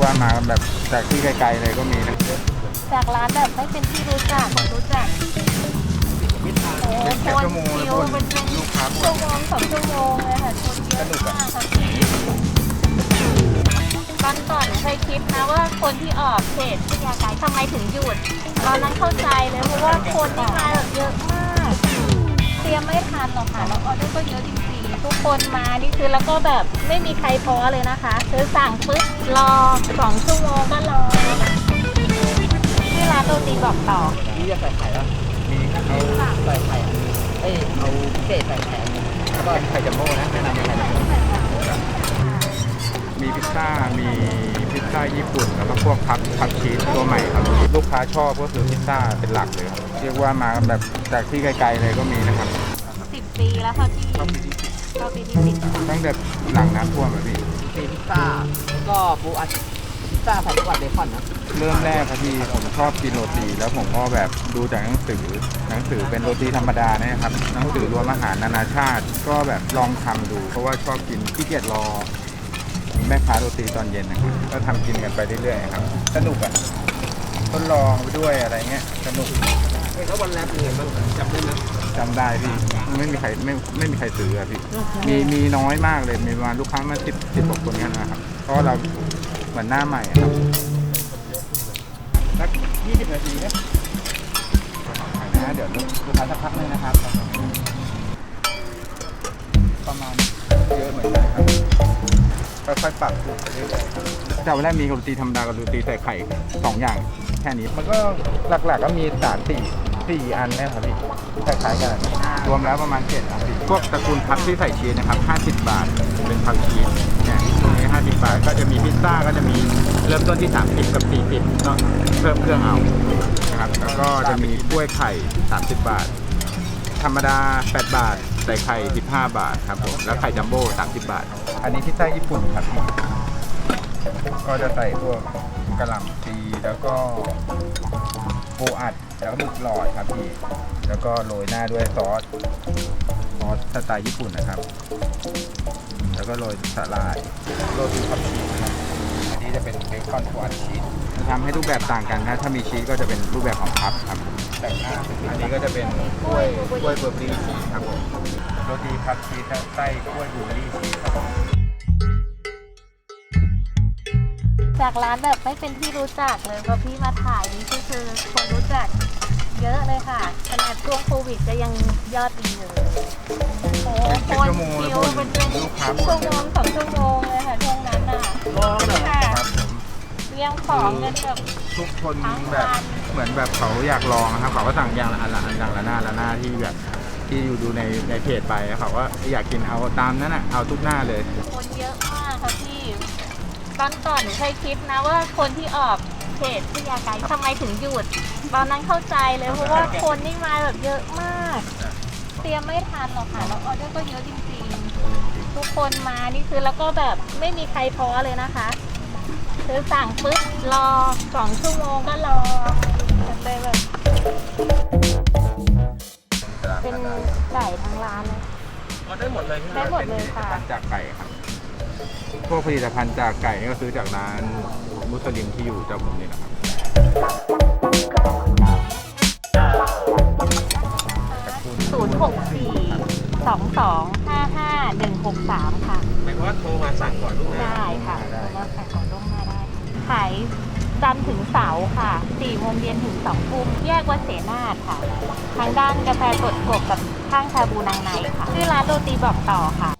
ว่ามากแบบจากที่ไกลๆเลยก็มีนะจากร้านแบบไม่เป็นที่รู้จักคนรู้จักโอ้เป็นแค่คนชั่วโมงคิแล้ววคนเป็นลูกค้าหมชั่วดโมงสองชั่วโมงเลยค่ะคนเยอะมากค่ะตอนก่อนเคยคิดนะว่าคนที่ออกเพจพิยาไกด์ทำไมถึงหยุดตอนนั้นเข้าใจเลยเพราะว่าคนที่มาแบบเยอะมาก เตรียมไม่ทันหรอกค่ะแล้วออเดอร์ก็เยอะจริงๆทุก คนมานี่คือแล้วก็แบบไม่มีใครพอเลยนะคะคือสั่งปุ๊บรอสองชั่วโมงก็รอที่ร้านโรตีบอกต่อนี่จะใส่ไข่แล้วมีครับเอาใส่ไข่อันนี้เอ้ยเอาพิเศษใส่ไข่อันนี้แล้วก็เป็นไข่จัมโบ้นะแนะนำเป็นไข่จัมโบ้มีพิซซ่า มีพิซซ่าญี่ปุ่น แล้วก็พวกพับพับชีสตัวใหม่ครับ ลูกค้าชอบก็คือพิซซ่าเป็นหลักเลยครับ เรียกว่ามากันแบบจากที่ไกลๆเลยก็มีนะครับสิบปีแล้วค่ะพี่ เข้าปีที่สิบตั้งแต่หลังน้ำท่วมอะพี่ เป็นพิซซ่าแล้วก็ปูอัดพิซซ่าใส่ลูกอัดเบคอนนะเริ่มแรกครับพี่ผมชอบกินโรตี แล้วผมก็แบบดูจากหนังสือ หนังสือเป็นโรตีธรรมดาเนี่ยครับหนังสือรวมอาหารนานาชาติ ก็แบบลองทำดู เพราะว่าชอบกินขี้เกียจรอ แม่ค้าโรตีตอนเย็นนะครับก็ทำกินกันไปเรื่อยๆครับ สนุกอะทดลองไปด้วยอะไรเงี้ยสนุก เฮ้ยแล้ววันแรกเป็นไงบ้างจำได้ไหมจำได้พี่ไม่มีใครไม่ไม่มีใครซื้ออะพี่มีมีน้อยมากเลยมีประมาณลูกค้ามาสิบสิบกว่าคนกันนะครับเพราะว่าเราเหมือนหน้าใหม่อะครับสักยี่สิบนาทีนะนะเดี๋ยวลูกค้าสักพักนึงนะครับ ประมาณเยอะเหมือนกันครับค่อยๆปรับเรื่อยๆแต่วันแรกมีโรตีธรรมดากับโรตีใส่ไข่สองอย่างแค่นี้ มันก็หลักๆก็มีสามสี่ สี่อันเนะครับพี่คล้ายๆกันรวมแล้วประมาณเจ็ดอันพี่พวกตระกูลพับที่ใส่ชีสนะครับ 50 บาท เป็นพับชีสเนี่ยตรงนี้ 50 บาท ก็จะมีพิซซ่าก็จะมีเริ่มต้นที่ 30 กับ 40ก็เพิ่มเครื่องเอานะครับแล้วก็จะมีกล้วยไข่ 30 บาท ธรรมดา 8 บาท ใส่ไข่ 15 บาทครับผมแล้วไข่จัมโบ้30 บาท อันนี้พิซซ่าญี่ปุ่นครับพี่ก็จะใส่พวกกระหล่ำปีแล้วก็ ปูอัดแล้วก็หมึกหลอดครับพี่ แล้วก็โรยหน้าด้วยซอสซอสสไตล์ญี่ปุ่นนะครับ แล้วก็โรยสาลายโรตีพับชีสครับอันนี้จะเป็นเบคอนทอดชีสจะทำให้รูปแบบต่างกันนะถ้ามีชีสก็จะเป็นรูปแบบของพับครับแต่งหน้าอันนี้ก็จะเป็นกล้วยกล้วยเบอร์รี่ชีสครับผมโรตีพับชีสไส้กล้วยบลูเบอร์รี่ชีสครับผมจากร้านแบบไม่เป็นที่รู้จักเลยพอพี่มาถ่ายนี่ก็คือคน เยอะเลยค่ะ ขนาดช่วงโควิดก็ยังยอดดีอยู่เลยโอ้เป็นคนชั่วโมงคิแล้ววคุเป็นณเป็นลูกค้าหมชั่วดโมงสองชั่วโมงเลยค่ะช่วงนั้นน่ะรอเหรอ ค่ะครับผมเรียงของกันแบบ ทุกคนทั้งแบบวันเหมือนแบบเขาอยากลองนะครับเขาก็สั่งอย่างละอันละอันอย่างละหน้าละหน้าที่แบบที่อยู่ดูในในเพจไปแล้วเขาก็อยากกินเอาตามนั้นอะเอาทุกหน้าเลย คนเยอะมากค่ะพี่ตอนก่อนเคยคิดนะว่าคนที่ออก เพจพิยาไกด์ทำไมถึงหยุด ตอนนั้นเข้าใจเลยเพราะว่าคนนี่มาแบบเยอะมาก เตรียมไม่ทันหรอกค่ะแล้วออเดอร์ก็เยอะจริงๆ ทุกคนมานี่คือแล้วก็แบบไม่มีใครพอเลยนะคะคือสั่งปุ๊บรอสองชั่วโมงก็รอเลยแบบเป็นไก่ทั้งร้านเลยเอาได้หมดเลยใช่ไหมได้หมดเลยค่ะผลิตภัณฑ์จากไก่ครับ พวกผลิตภัณฑ์จากไก่นี่ก็ซื้อจากร้านมุสลิมที่อยู่เจ้าผมนี่แหละครับศูนย์หกสี่สองสองห้าห้าหนึ่งหกสามค่ะ หมายความว่าโทรมาสั่งก่อนลูกนะได้ค่ะเราใส่ของล่วงหน้าได้ ขายจันทร์ถึงเสาร์ค่ะสี่โมงเย็นถึงสองทุ่มแยกวัดเสนาทค่ะ ทางด้านกาแฟสดกบกับข้างชาบูนางในค่ะ ชื่อร้านโรตีบอกต่อค่ะ